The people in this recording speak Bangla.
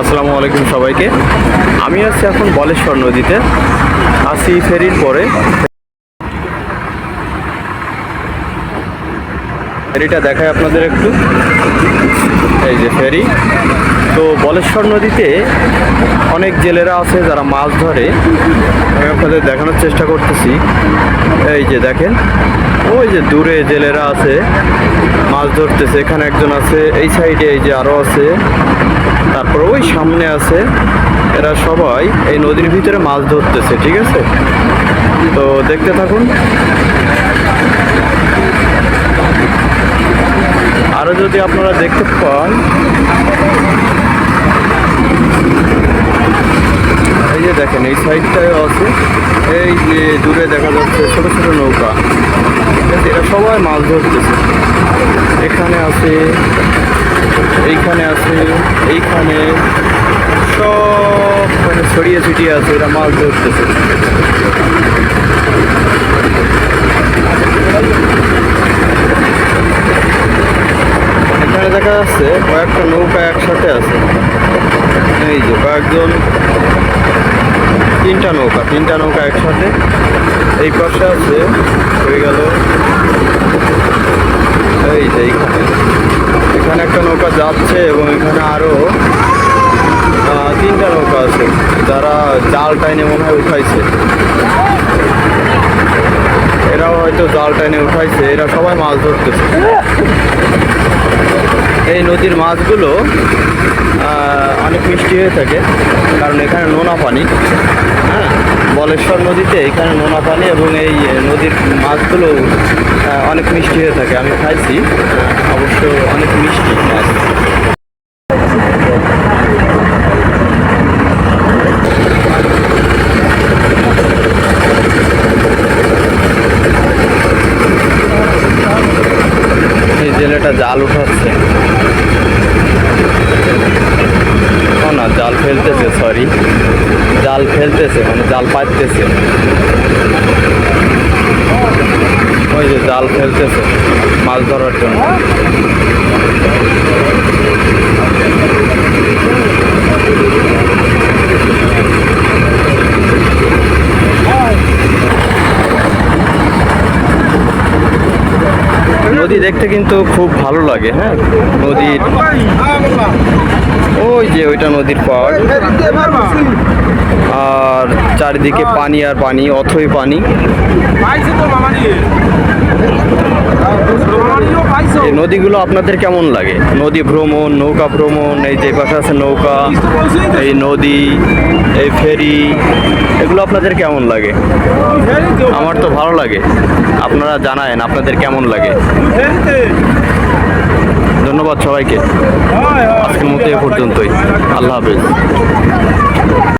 আসসালামু আলাইকুম সবাইকে। আমি আছি এখন বলেশ্বর নদীতে। আসি ফেরির পরে। ফেরিটা দেখায় আপনাদের একটু। ফেরি। তো বলেশ্বর নদীতে অনেক জেলেরা আছে, যারা মাছ ধরে। আমি আপনাদের দেখানোর চেষ্টা করতেছি। এই যে দেখেন, ওই যে দূরে জেলেরা আছে, মাছ ধরতেছে। এখানে একজন আছে, এই সাইডে এই যে আরও আছে। তারপর ওই সামনে আছে, এরা সবাই এই নদীর ভিতরে মাছ ধরতেছে, ঠিক আছে? তো দেখতে থাকুন। আরও যদি আপনারা দেখতে পান, এই যে দেখেন, এই সাইডটায় আছে, এই যে দূরে দেখা যাচ্ছে ছোট ছোট নৌকা। এরা সবাই মাছ ধরতেছে। এখানে আছে, এইখানে আছে, এইখানে সব মানে ছড়িয়ে ছিটিয়ে আছে, এরা মাছ ধরতেছে এখানে দেখা যাচ্ছে কয়েকটা নৌকা একসাথে আছে। এই যে কয়েকজন, তিনটা নৌকা তিনটা নৌকা একসাথে। এই পাশে আছে, হয়ে গেল। এই যে এইখানে। এখানে একটা নৌকা যাচ্ছে এবং এখানে আরও তিনটা নৌকা আছে, যারা জাল টাইনে মনে হয় উঠাইছে। এরাও হয়তো জাল টাইনে উঠাইছে, এরা সবাই মাছ ধরতেছে। এই নদীর মাছগুলো অনেক মিষ্টি হয়ে থাকে, কারণ এখানে নোনা পানি। হ্যাঁ বলেশ্বর নদীতে এখানে নোনা পানি এবং এই নদীর মাছগুলো অনেক মিষ্টি হয়ে থাকে। আমি খাইছি, অবশ্য অনেক মিষ্টি মাছ। জাল উঠাচ্ছে। না জাল ফেলতেছে সরি জাল ফেলতেছে মানে জাল পাততেছে ওই যে জাল ফেলতেছে, মাছ ধরার জন্য। নদী দেখতে কিন্তু খুব ভালো লাগে হ্যাঁ? নদীর ওই যে ওইটা নদীর পাড়। আর চারিদিকে পানি আর পানি, অথই পানি। নদীগুলো আপনাদের কেমন লাগে? নদী ভ্রমণ, নৌকা ভ্রমণ, এই যে পাশে আছে নৌকা, এই নদী, এই ফেরি, এগুলো আপনাদের কেমন লাগে? আমার তো ভালো লাগে। আপনারা জানায়েন আপনাদের কেমন লাগে। ধন্যবাদ সবাইকে। আজকের মতো এ পর্যন্তই। আল্লাহ হাফেজ।